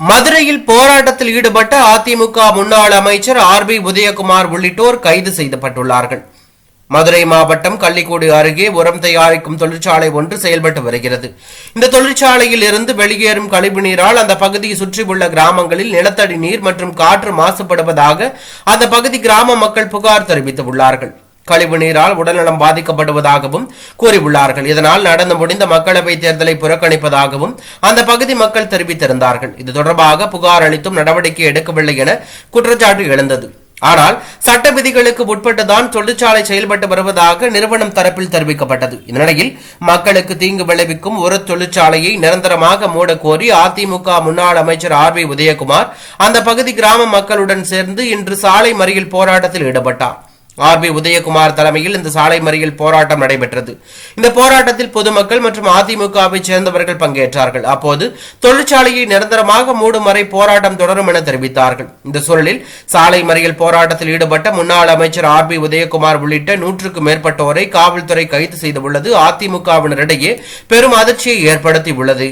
மதுரையில் போராட்டத்தில் ஈடுபட்ட அதிமுக முன்னாள் அமைச்சர் ஆர் பி உதயகுமார் உள்ளிட்டோர் கைது செய்யப்பட்டுள்ளார்கள் மதுரை மாவட்டம் கள்ளிக்கோடு அருகே உரம் தயாரிக்கும் தொழிற்சாலை ஒன்று செயல்பட்டு வருகிறது. இந்த தொழிற்சாலையில் இருந்து வெளியேறும் கழிவு நீரால் அந்த பகுதியை சுற்றியுள்ள கிராமங்களில் நிலத்தடி நீர் மற்றும் காற்று மாசுபடுவதாக அந்த பகுதி கிராம மக்கள் புகார் தெரிவித்துள்ளார்கள். கழிவு நீரால் உடல்நலம் பாதிக்கப்படுவதாகவும் கூறியுள்ளார்கள். இதனால் நடந்து முடிந்த மக்களவைத் தேர்தலை புறக்கணிப்பதாகவும் அந்த பகுதி மக்கள் தெரிவித்திருந்தார்கள். இது தொடர்பாக புகார் அளித்தும் நடவடிக்கை எடுக்கவில்லை என குற்றச்சாட்டு எழுந்தது. ஆனால் சட்ட விதிகளுக்கு உட்பட்டுதான் தொழிற்சாலை செயல்பட்டு வருவதாக நிறுவனம் தரப்பில் தெரிவிக்கப்பட்டது. இந்நிலையில் மக்களுக்கு தீங்கு விளைவிக்கும் ஒரு தொழிற்சாலையை நிரந்தரமாக மூட கோரி அதிமுக முன்னாள் அமைச்சர் ஆர் வி உதயகுமார் அந்த பகுதி கிராம மக்களுடன் சேர்ந்து இன்று சாலை மறியல் போராட்டத்தில் ஈடுபட்டார். ஆர் பி உதயகுமார் தலைமையில் இந்த சாலை மறியல் போராட்டம் நடைபெற்றது. இந்த போராட்டத்தில் பொதுமக்கள் மற்றும் அதிமுகவை சேர்ந்தவர்கள் பங்கேற்றார்கள். அப்போது தொழிற்சாலையை நிரந்தரமாக மூடும் வரை போராட்டம் தொடரும் என தெரிவித்தார்கள். இந்த சூழலில் சாலை மறியல் போராட்டத்தில் ஈடுபட்ட முன்னாள் அமைச்சர் ஆர் பி உதயகுமார் உள்ளிட்ட நூற்றுக்கும் மேற்பட்டோரை காவல்துறை கைது செய்துள்ளது. அதிமுகவினரிடையே பெரும் அதிர்ச்சியை ஏற்படுத்தியுள்ளது.